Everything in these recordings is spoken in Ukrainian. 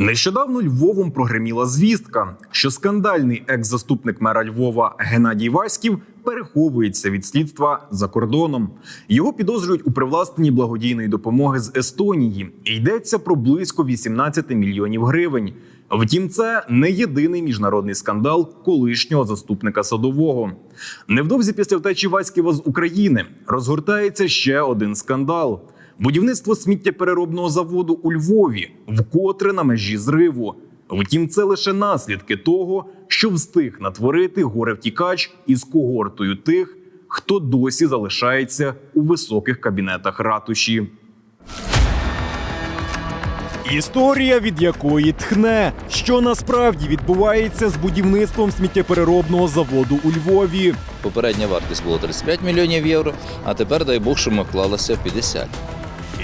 Нещодавно Львовом прогреміла звістка, що скандальний екс-заступник мера Львова Геннадій Васьків переховується від слідства за кордоном. Його підозрюють у привласненні благодійної допомоги з Естонії. І йдеться про близько 18 мільйонів гривень. Втім, це не єдиний міжнародний скандал колишнього заступника садового. Невдовзі після втечі Васьківа з України розгортається ще один скандал. Будівництво сміттєпереробного заводу у Львові вкотре на межі зриву. Втім, це лише наслідки того, що встиг натворити горе-втікач із когортою тих, хто досі залишається у високих кабінетах ратуші. Історія, від якої тхне, що насправді відбувається з будівництвом сміттєпереробного заводу у Львові. Попередня вартість була 35 мільйонів євро, а тепер, дай Бог, що ми вклалися в 50.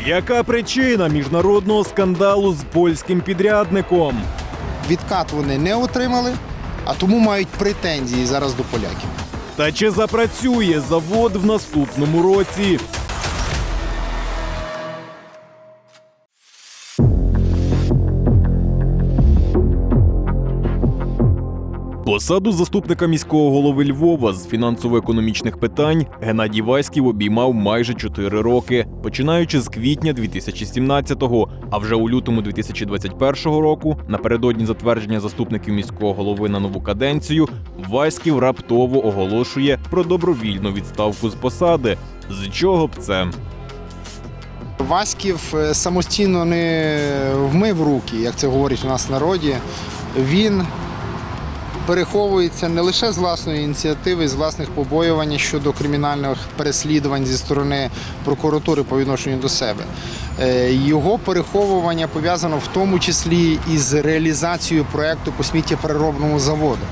Яка причина міжнародного скандалу з польським підрядником? Відкат вони не отримали, а тому мають претензії зараз до поляків. Та чи запрацює завод в наступному році? Посаду заступника міського голови Львова з фінансово-економічних питань Геннадій Васьків обіймав майже 4 роки, починаючи з квітня 2017-го, а вже у лютому 2021 року, напередодні затвердження заступників міського голови на нову каденцію, Васьків раптово оголошує про добровільну відставку з посади. З чого б це? Васьків е, самостійно не вмив руки, як це говорять у нас в народі. Він переховується не лише з власної ініціативи, з власних побоювань щодо кримінальних переслідувань зі сторони прокуратури по відношенню до себе. Е, Його переховування пов'язано в тому числі із реалізацією проєкту по сміттєпереробному заводу.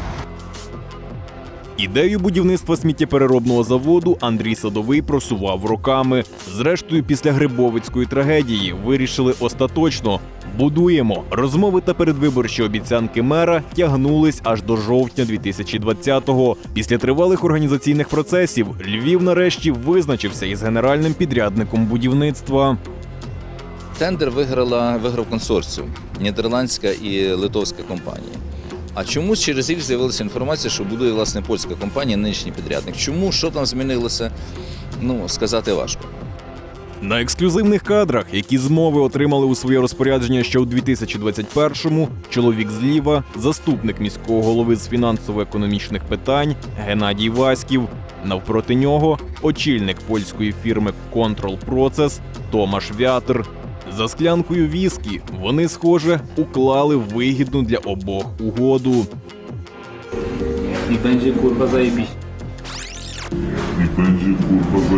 Ідею будівництва сміттєпереробного заводу Андрій Садовий просував роками. Зрештою, після Грибовицької трагедії вирішили остаточно. Будуємо розмови та передвиборчі обіцянки мера тягнулись аж до жовтня 2020-го. Після тривалих організаційних процесів Львів нарешті визначився із генеральним підрядником будівництва. Тендер виграла, виграв консорціум нідерландська і литовська компанія. А чомусь через рік з'явилася інформація, що будує власне польська компанія, нинішній підрядник. Чому що там змінилося? Ну сказати важко. На ексклюзивних кадрах, які змови отримали у своє розпорядження ще у 2021-му, чоловік зліва, заступник міського голови з фінансово-економічних питань Геннадій Васьків. Навпроти нього очільник польської фірми Control Process Томаш Вятер. За склянкою віскі вони, схоже, уклали вигідну для обох угоду. Kurwa zajebiście. i będzie kurwa zajebiście.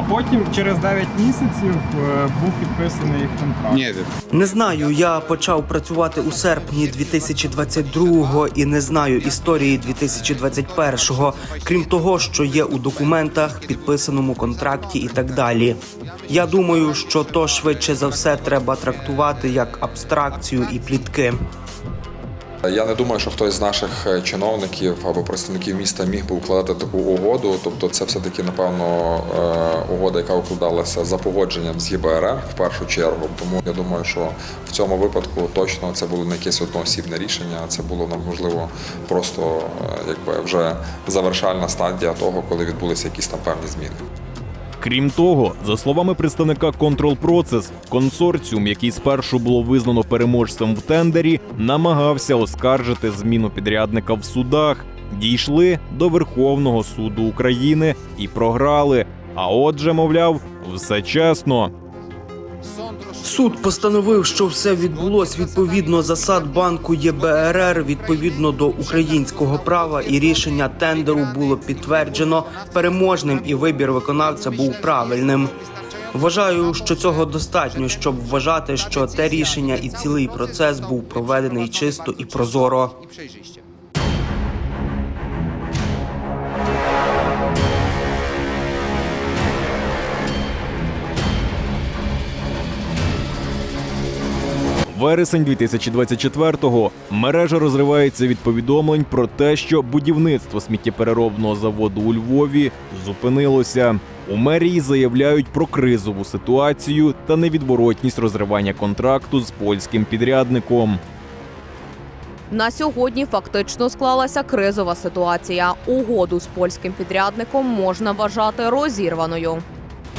А потім через 9 місяців е, був підписаний контракт. Ні, Не знаю, я почав працювати у серпні 2022-го і не знаю історії 2021-го, крім того, що є у документах, підписаному контракті і так далі. Я думаю, що то швидше за все треба трактувати як абстракцію і плітки. Я не думаю, що хтось з наших е, чиновників або представників міста міг би укладати таку угоду. Тобто, це все-таки, напевно, е, угода, яка укладалася за погодженням з ЄБРР в першу чергу. Тому я думаю, що в цьому випадку точно це було не якесь одноосібне рішення, це було нам можливо просто е, якби вже завершальна стадія того, коли відбулися якісь там певні зміни. Крім того, за словами представника Control Process, консорціум, який спершу було визнано переможцем в тендері, намагався оскаржити зміну підрядника в судах. Дійшли до Верховного суду України і програли. А отже, мовляв, все чесно. Суд постановив, що все відбулось відповідно засад банку ЄБРР відповідно до українського права, і рішення тендеру було підтверджено переможним, і вибір виконавця був правильним. Вважаю, що цього достатньо, щоб вважати, що те рішення і цілий процес був проведений чисто і прозоро. Вересень 2024-го. Мережа розривається від повідомлень про те, що будівництво сміттєпереробного заводу у Львові зупинилося. У мерії заявляють про кризову ситуацію та невідворотність розривання контракту з польським підрядником. На сьогодні фактично склалася кризова ситуація. Угоду з польським підрядником можна вважати розірваною.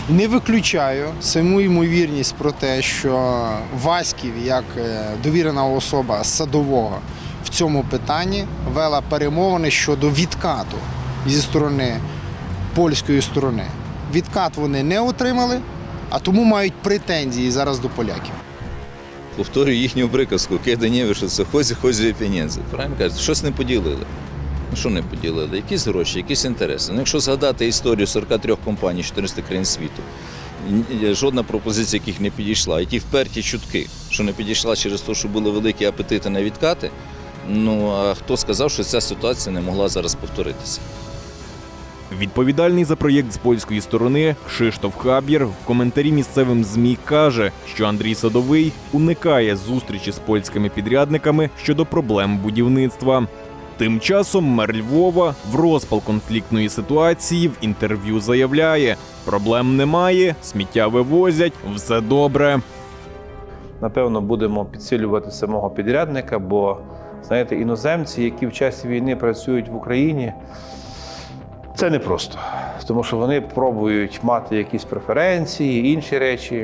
Не виключаю саму ймовірність про те, що Васьків, як е, довірена особа садового в цьому питанні, вела перемовини щодо відкату зі сторони польської сторони. Відкат вони не отримали, а тому мають претензії зараз до поляків. Повторюю їхню приказку, кидані вишиться, хозі, хозі пенєнзи. Правильно кажуть, щось не поділили. Що не поділили? Якісь гроші, якісь інтереси. Ну, якщо згадати історію 43 компаній 400 країн світу, жодна пропозиція яких не підійшла, і ті вперті чутки, що не підійшла через те, що були великі апетити на відкати. Ну а хто сказав, що ця ситуація не могла зараз повторитися? Відповідальний за проєкт з польської сторони Кшиштоф Хаб'єр в коментарі місцевим ЗМІ каже, що Андрій Садовий уникає зустрічі з польськими підрядниками щодо проблем будівництва. Тим часом мер Львова в розпал конфліктної ситуації в інтерв'ю заявляє: проблем немає, сміття вивозять, все добре. напевно, будемо підсилювати самого підрядника, бо знаєте, іноземці, які в часі війни працюють в Україні, це непросто. Тому що вони пробують мати якісь преференції, інші речі.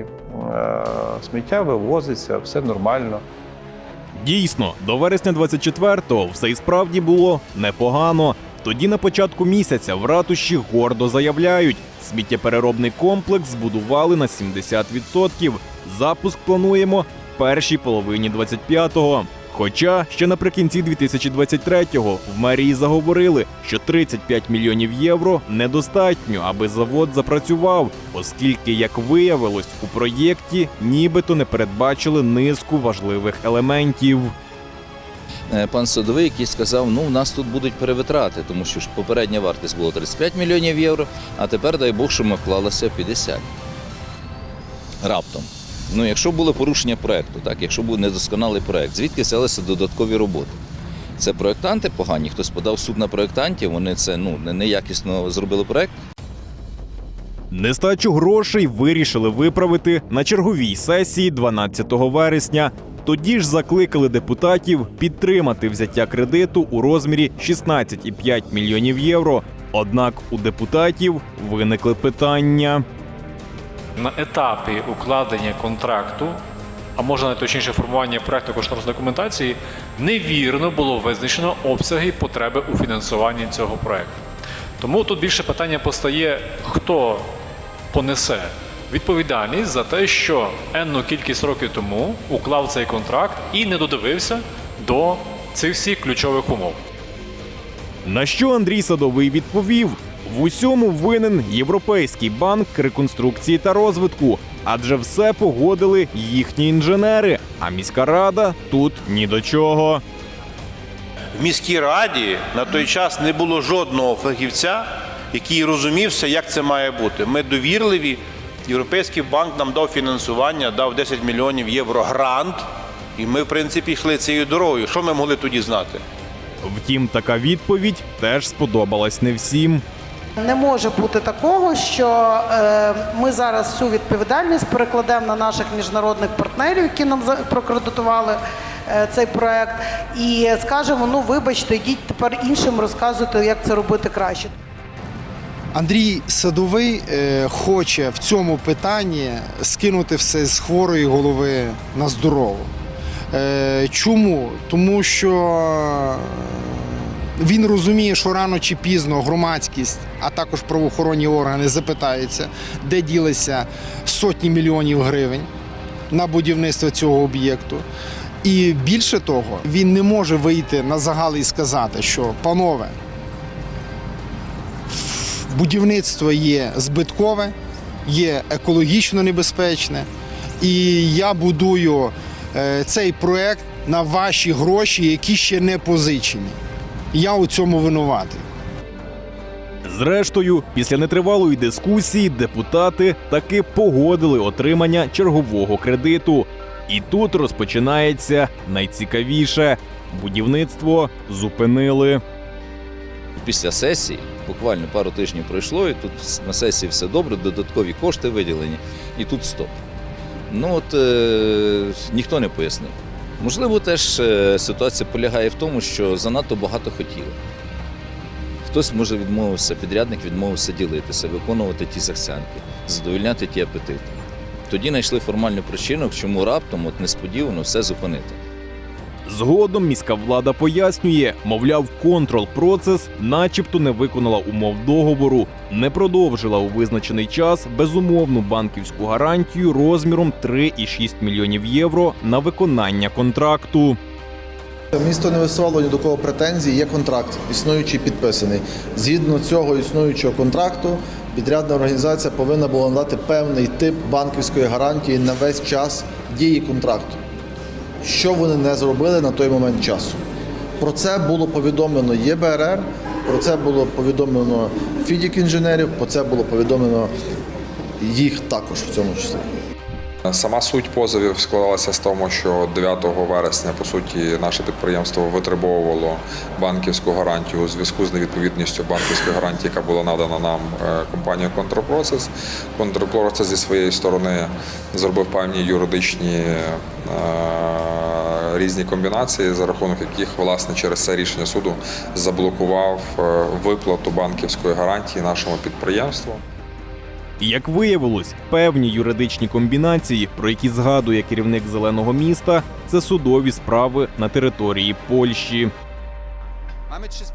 Е, Сміття вивозиться, все нормально. Дійсно, до вересня 24-го все і справді було непогано. Тоді на початку місяця в ратуші гордо заявляють, сміттєпереробний комплекс збудували на 70%. Запуск плануємо в першій половині 25-го. Хоча ще наприкінці 2023-го в мерії заговорили, що 35 мільйонів євро недостатньо, аби завод запрацював, оскільки, як виявилось, у проєкті нібито не передбачили низку важливих елементів. Е, Пан Садовий, який сказав, ну у нас тут будуть перевитрати, тому що ж попередня вартість була 35 мільйонів євро, а тепер дай Бог, що ми вклалися 50. Раптом. Ну, якщо було порушення проекту, так, якщо був недосконалий проект, звідки взялися додаткові роботи? Це проектанти погані, хтось подав суд на проектантів, вони це ну, не- неякісно зробили проект. Нестачу грошей вирішили виправити на черговій сесії 12 вересня. Тоді ж закликали депутатів підтримати взяття кредиту у розмірі 16,5 мільйонів євро. Однак у депутатів виникли питання. На етапі укладення контракту, а може найточніше формування проекту кошторисної документації, невірно було визначено обсяги потреби у фінансуванні цього проекту. Тому тут більше питання постає, хто понесе відповідальність за те, що енну кількість років тому уклав цей контракт і не додивився до цих всіх ключових умов. На що Андрій Садовий відповів: в усьому винен Європейський банк реконструкції та розвитку, адже все погодили їхні інженери, а міська рада тут ні до чого. В міській раді на той час не було жодного фахівця, який розумівся, як це має бути. Ми довірливі. Європейський банк нам дав фінансування, дав 10 мільйонів євро грант, і ми, в принципі, йшли цією дорогою. Що ми могли тоді знати? Втім, така відповідь теж сподобалась не всім. Не може бути такого, що е, ми зараз всю відповідальність перекладемо на наших міжнародних партнерів, які нам прокредитували е, цей проект, і скажемо: ну вибачте, йдіть тепер іншим розказуйте, як це робити краще. Андрій Садовий е, хоче в цьому питанні скинути все з хворої голови на здорову. Чому? Тому що він розуміє, що рано чи пізно громадськість, а також правоохоронні органи запитаються, де ділися сотні мільйонів гривень на будівництво цього об'єкту. І більше того, він не може вийти на загал і сказати, що панове, будівництво є збиткове, є екологічно небезпечне, і я будую е, цей проект на ваші гроші, які ще не позичені. Я у цьому винуватий. Зрештою, після нетривалої дискусії депутати таки погодили отримання чергового кредиту. І тут розпочинається найцікавіше будівництво зупинили. Після сесії, буквально пару тижнів пройшло, і тут на сесії все добре, додаткові кошти виділені, і тут стоп. Ну от е, ніхто не пояснив. Можливо, теж е, ситуація полягає в тому, що занадто багато хотіли. Хтось може відмовився, підрядник відмовився ділитися, виконувати ті захсянки, задовільняти ті апетити. Тоді знайшли формальну причину, чому раптом от несподівано все зупинити. Згодом міська влада пояснює, мовляв, контрол-процес начебто не виконала умов договору, не продовжила у визначений час безумовну банківську гарантію розміром 3,6 мільйонів євро на виконання контракту. Місто не висувало ні до кого претензій, є контракт, існуючий підписаний. Згідно цього існуючого контракту, підрядна організація повинна була надати певний тип банківської гарантії на весь час дії контракту. Що вони не зробили на той момент часу. Про це було повідомлено ЄБРР, про це було повідомлено Фідік інженерів, про це було повідомлено їх також в цьому числі. Сама суть позовів складалася з тому, що 9 вересня по суті наше підприємство витребовувало банківську гарантію у зв'язку з невідповідністю банківської гарантії, яка була надана нам е, компанією Контрпроцес. Контрпроцес зі своєї сторони зробив певні юридичні е, різні комбінації, за рахунок яких власне через це рішення суду заблокував е, виплату банківської гарантії нашому підприємству. Як виявилось, певні юридичні комбінації, про які згадує керівник зеленого міста, це судові справи на території Польщі.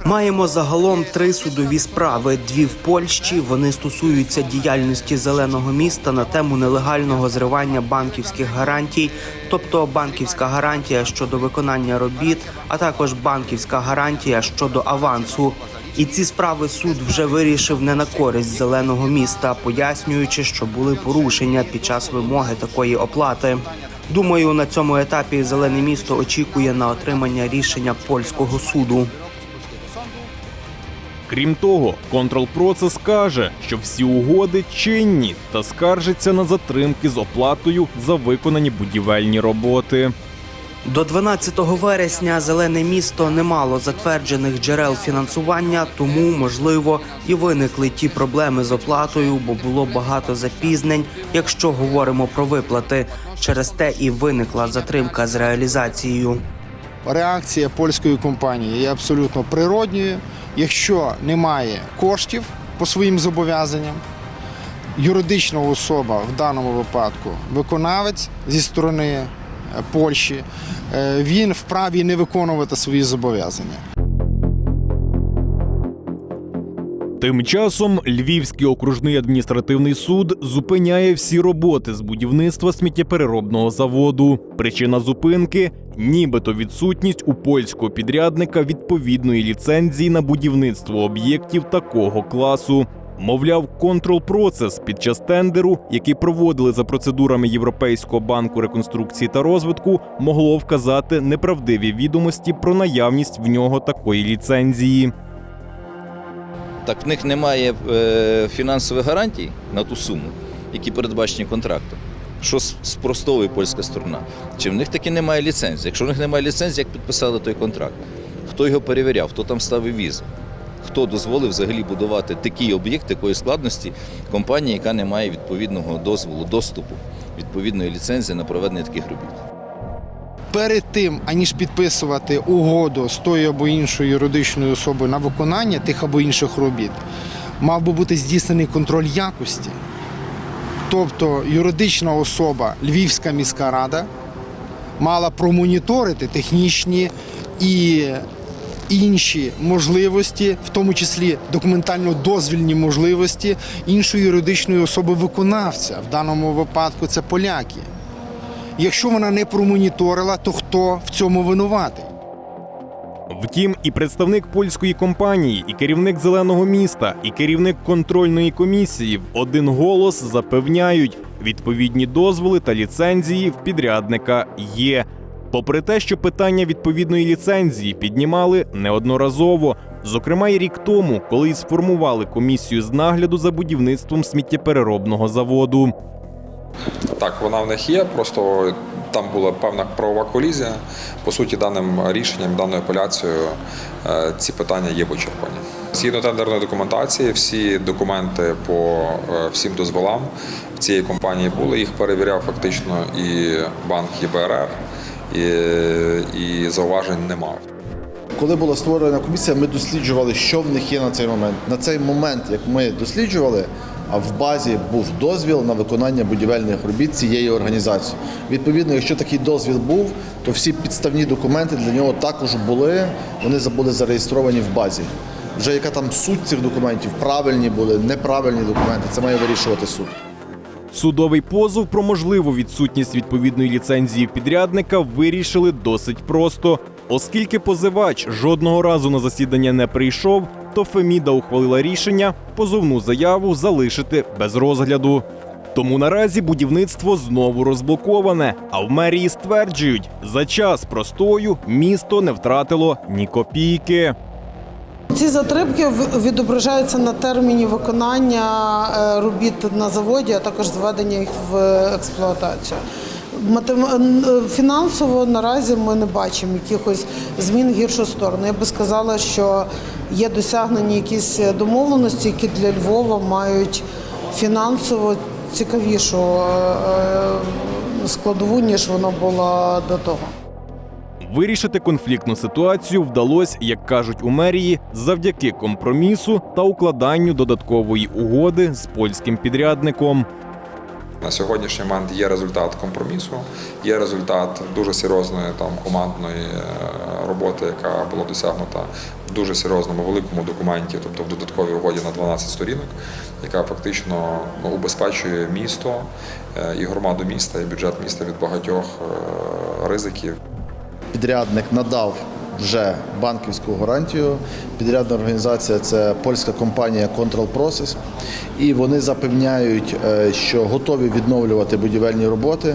Маємо загалом три судові справи: дві в Польщі. Вони стосуються діяльності зеленого міста на тему нелегального зривання банківських гарантій, тобто банківська гарантія щодо виконання робіт, а також банківська гарантія щодо авансу. І ці справи суд вже вирішив не на користь зеленого міста, пояснюючи, що були порушення під час вимоги такої оплати. Думаю, на цьому етапі зелене місто очікує на отримання рішення польського суду. Крім того, контрол-процес каже, що всі угоди чинні та скаржиться на затримки з оплатою за виконані будівельні роботи. До 12 вересня зелене місто не мало затверджених джерел фінансування, тому можливо і виникли ті проблеми з оплатою, бо було багато запізнень, якщо говоримо про виплати. Через те і виникла затримка з реалізацією. Реакція польської компанії є абсолютно природньою. Якщо немає коштів по своїм зобов'язанням, юридична особа в даному випадку виконавець зі сторони Польщі, е, він вправі не виконувати свої зобов'язання. Тим часом Львівський окружний адміністративний суд зупиняє всі роботи з будівництва сміттєпереробного заводу. Причина зупинки нібито відсутність у польського підрядника відповідної ліцензії на будівництво об'єктів такого класу. Мовляв, контрол-процес під час тендеру, який проводили за процедурами Європейського банку реконструкції та розвитку, могло вказати неправдиві відомості про наявність в нього такої ліцензії. Так в них немає е, фінансових гарантій на ту суму, які передбачені контрактом. Що спростовує польська сторона? Чи в них таки немає ліцензії? Якщо в них немає ліцензії, як підписали той контракт? Хто його перевіряв? Хто там ставив візу? Хто дозволив взагалі будувати такий об'єкт такої складності компанії, яка не має відповідного дозволу, доступу, відповідної ліцензії на проведення таких робіт? Перед тим, аніж підписувати угоду з тою або іншою юридичною особою на виконання тих або інших робіт, мав би бути здійснений контроль якості. Тобто юридична особа Львівська міська рада мала промоніторити технічні і інші можливості, в тому числі документально-дозвільні можливості іншої юридичної особи виконавця. В даному випадку це поляки. Якщо вона не промоніторила, то хто в цьому винуватий? Втім, і представник польської компанії, і керівник зеленого міста, і керівник контрольної комісії в один голос запевняють, відповідні дозволи та ліцензії в підрядника є. Попри те, що питання відповідної ліцензії піднімали неодноразово, зокрема й рік тому, коли й сформували комісію з нагляду за будівництвом сміттєпереробного заводу. Так, вона в них є. Просто Там була певна правова колізія. По суті, даним рішенням, даною апеляцією е, ці питання є вичерпані. Згідно тендерної документації, всі документи по е, всім дозволам в цієї компанії були. Їх перевіряв фактично і банк ЄБРР, і, і зауважень не мав. Коли була створена комісія, ми досліджували, що в них є на цей момент. На цей момент, як ми досліджували, а в базі був дозвіл на виконання будівельних робіт цієї організації. Відповідно, якщо такий дозвіл був, то всі підставні документи для нього також були. Вони були зареєстровані в базі. Вже яка там суть цих документів, правильні були, неправильні документи, це має вирішувати суд. Судовий позов про можливу відсутність відповідної ліцензії підрядника вирішили досить просто. Оскільки позивач жодного разу на засідання не прийшов, то Феміда ухвалила рішення позовну заяву залишити без розгляду. Тому наразі будівництво знову розблоковане. А в мерії стверджують, за час простою місто не втратило ні копійки. Ці затримки відображаються на терміні виконання е, робіт на заводі, а також зведення їх в експлуатацію. Фінансово наразі ми не бачимо якихось змін в гіршу сторону. Я би сказала, що є досягнені якісь домовленості, які для Львова мають фінансово цікавішу е, е, складову, ніж воно було до того. Вирішити конфліктну ситуацію вдалося, як кажуть у мерії, завдяки компромісу та укладанню додаткової угоди з польським підрядником. На сьогоднішній момент є результат компромісу, є результат дуже серйозної там командної е, роботи, яка була досягнута в дуже серйозному великому документі, тобто в додатковій угоді на 12 сторінок, яка фактично ну, убезпечує місто е, і громаду міста, і бюджет міста від багатьох е, ризиків. Підрядник надав вже банківську гарантію. Підрядна організація це польська компанія Control Process. І вони запевняють, е, що готові відновлювати будівельні роботи,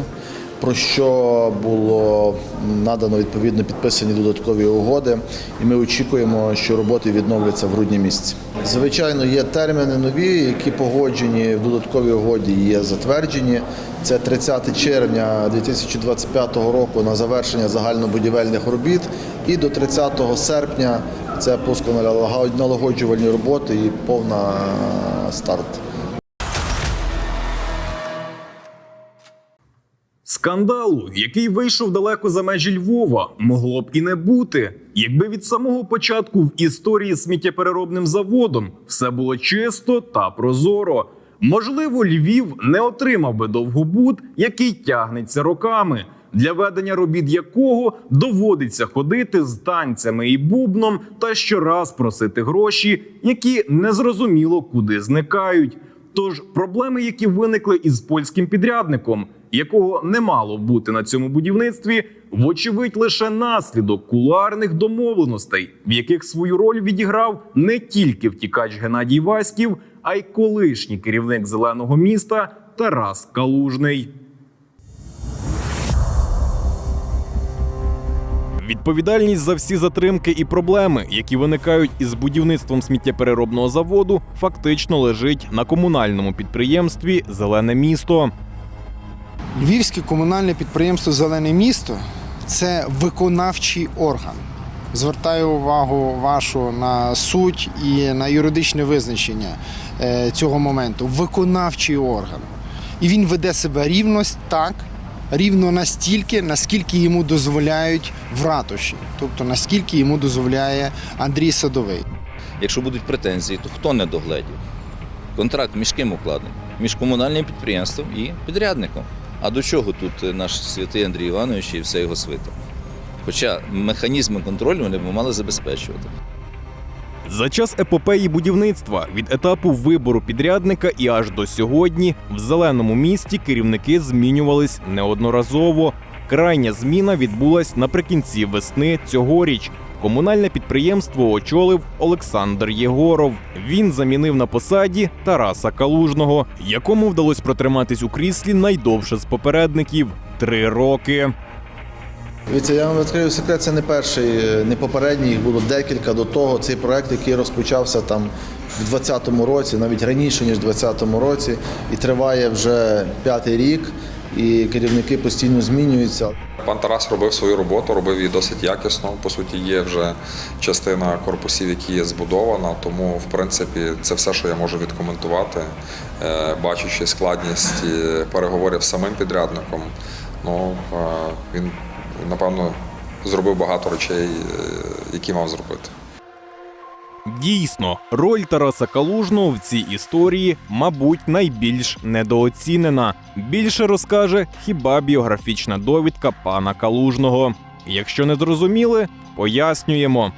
про що було надано відповідно підписані додаткові угоди. І ми очікуємо, що роботи відновляться в грудні місяці. Звичайно, є терміни нові, які погоджені в додатковій угоді, є затверджені. Це 30 червня 2025 року на завершення загальнобудівельних робіт, і до 30 серпня це пусконалагоджувальні роботи і повна старт. Скандалу, який вийшов далеко за межі Львова, могло б і не бути, якби від самого початку в історії з сміттєпереробним заводом все було чисто та прозоро. Можливо, Львів не отримав би довгобуд, який тягнеться роками, для ведення робіт якого доводиться ходити з танцями і бубном та щораз просити гроші, які незрозуміло куди зникають. Тож проблеми, які виникли із польським підрядником, якого не мало бути на цьому будівництві, вочевидь лише наслідок кулуарних домовленостей, в яких свою роль відіграв не тільки втікач Геннадій Васьків, а й колишній керівник зеленого міста Тарас Калужний. Відповідальність за всі затримки і проблеми, які виникають із будівництвом сміттєпереробного заводу, фактично лежить на комунальному підприємстві Зелене місто. Львівське комунальне підприємство Зелене місто це виконавчий орган. Звертаю увагу вашу на суть і на юридичне визначення е, цього моменту. Виконавчий орган. І він веде себе рівно так, рівно настільки, наскільки йому дозволяють в ратуші, тобто наскільки йому дозволяє Андрій Садовий. Якщо будуть претензії, то хто не догледів? Контракт між ким укладений? Між комунальним підприємством і підрядником. А до чого тут наш святий Андрій Іванович і вся його свита? Хоча механізми контролю вони б мали забезпечувати. За час епопеї будівництва від етапу вибору підрядника і аж до сьогодні в зеленому місті керівники змінювались неодноразово. Крайня зміна відбулась наприкінці весни цьогоріч. Комунальне підприємство очолив Олександр Єгоров. Він замінив на посаді Тараса Калужного, якому вдалося протриматись у кріслі найдовше з попередників три роки. Дивіться, я вам відкрию секрет, це не перший, не попередній, їх було декілька до того. Цей проект, який розпочався там в 2020 році, навіть раніше, ніж в 2020 році, і триває вже п'ятий рік. і керівники постійно змінюються. Пан Тарас робив свою роботу, робив її досить якісно. По суті, є вже частина корпусів, які є збудована. Тому, в принципі, це все, що я можу відкоментувати, Е, бачачи складність е, переговорів з самим підрядником. Ну е, він напевно зробив багато речей, е, які мав зробити. Дійсно, роль Тараса Калужного в цій історії, мабуть, найбільш недооцінена. Більше розкаже хіба біографічна довідка пана Калужного. Якщо не зрозуміли, пояснюємо.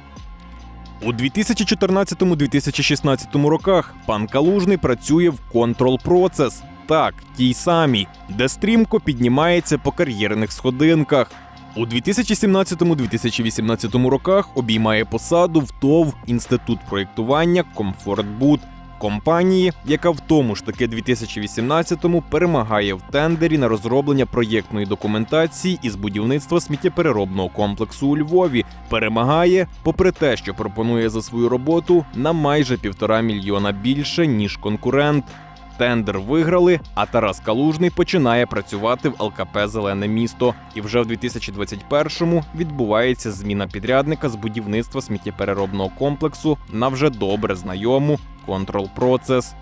У 2014-2016 роках пан Калужний працює в Control Process, так, тій самій, де стрімко піднімається по кар'єрних сходинках. У 2017-2018 роках обіймає посаду в ТОВ Інститут проєктування Комфортбуд компанії, яка в тому ж таки 2018-му перемагає в тендері на розроблення проєктної документації із будівництва сміттєпереробного комплексу у Львові. Перемагає, попри те, що пропонує за свою роботу на майже півтора мільйона більше ніж конкурент. Тендер виграли, а Тарас Калужний починає працювати в ЛКП Зелене місто. І вже в 2021-му відбувається зміна підрядника з будівництва сміттєпереробного комплексу на вже добре знайому Process.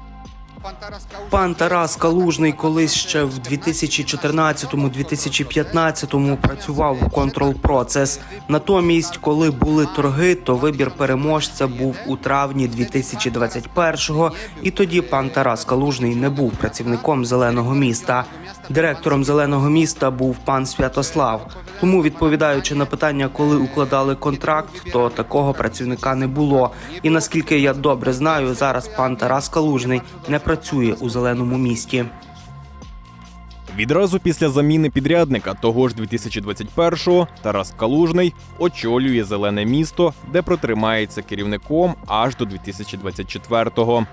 Пан Тарас Калужний колись ще в 2014-2015 працював у Control Process. Натомість, коли були торги, то вибір переможця був у травні 2021-го, і тоді пан Тарас Калужний не був працівником зеленого міста. Директором зеленого міста був пан Святослав. Тому, відповідаючи на питання, коли укладали контракт, то такого працівника не було. І наскільки я добре знаю, зараз пан Тарас Калужний не працює у зеленому місті. Відразу після заміни підрядника того ж 2021-го Тарас Калужний очолює зелене місто, де протримається керівником аж до 2024-го.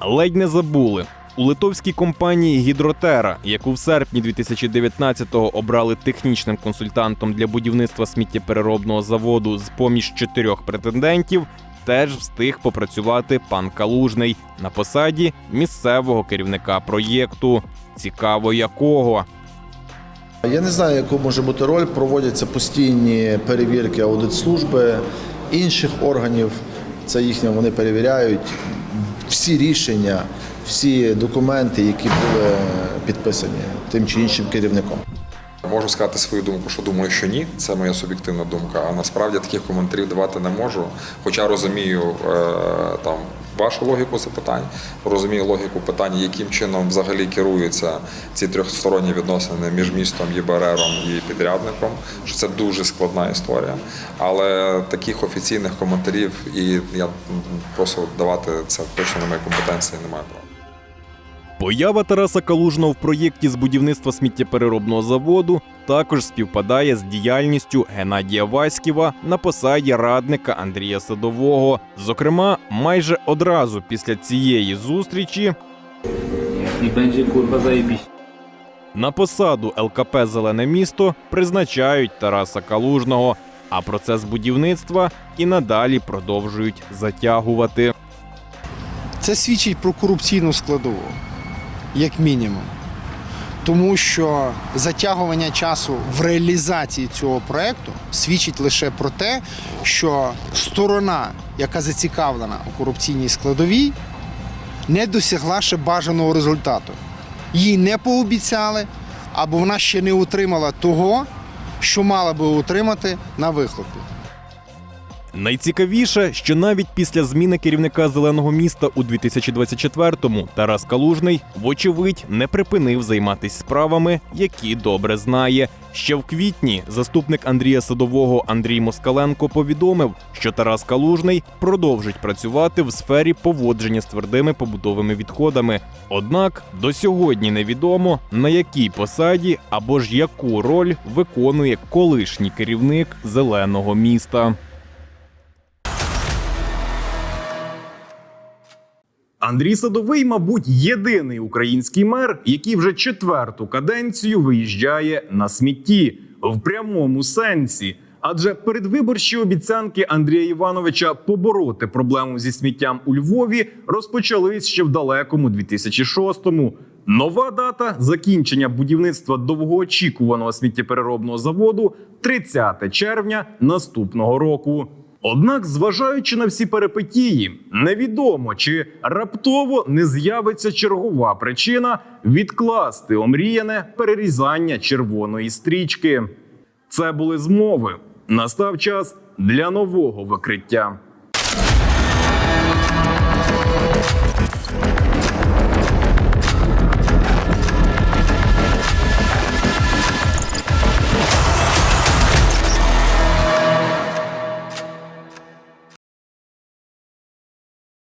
Ледь не забули. У литовській компанії Гідротера, яку в серпні 2019-го обрали технічним консультантом для будівництва сміттєпереробного заводу з поміж чотирьох претендентів, теж встиг попрацювати пан Калужний на посаді місцевого керівника проєкту. Цікаво якого. Я не знаю, яку може бути роль. Проводяться постійні перевірки аудитслужби інших органів. Це їхнє, вони перевіряють всі рішення, всі документи, які були підписані тим чи іншим керівником. Можу сказати свою думку, що думаю, що ні. Це моя суб'єктивна думка. А насправді таких коментарів давати не можу. Хоча розумію е, там вашу логіку запитань, розумію логіку питань, яким чином взагалі керуються ці трьохсторонні відносини між містом, ЄБРРом і підрядником. Що це дуже складна історія. Але таких офіційних коментарів і я просто давати це точно не моя компетенція, не маю права. Поява Тараса Калужного в проєкті з будівництва сміттєпереробного заводу також співпадає з діяльністю Геннадія Васьківа на посаді радника Андрія Садового. Зокрема, майже одразу після цієї зустрічі на посаду ЛКП Зелене місто призначають Тараса Калужного, а процес будівництва і надалі продовжують затягувати. Це свідчить про корупційну складову, як мінімум. Тому що затягування часу в реалізації цього проекту свідчить лише про те, що сторона, яка зацікавлена у корупційній складовій, не досягла ще бажаного результату. Їй не пообіцяли, або вона ще не отримала того, що мала би отримати на вихлопі. Найцікавіше, що навіть після зміни керівника зеленого міста у 2024-му Тарас Калужний, вочевидь, не припинив займатися справами, які добре знає. Ще в квітні заступник Андрія Садового Андрій Москаленко повідомив, що Тарас Калужний продовжить працювати в сфері поводження з твердими побутовими відходами. Однак до сьогодні невідомо на якій посаді або ж яку роль виконує колишній керівник зеленого міста. Андрій Садовий, мабуть, єдиний український мер, який вже четверту каденцію виїжджає на смітті в прямому сенсі. Адже передвиборчі обіцянки Андрія Івановича побороти проблему зі сміттям у Львові розпочались ще в далекому 2006-му. Нова дата закінчення будівництва довгоочікуваного сміттєпереробного заводу 30 червня наступного року. Однак, зважаючи на всі перипетії, невідомо чи раптово не з'явиться чергова причина відкласти омріяне перерізання червоної стрічки. Це були змови. Настав час для нового викриття.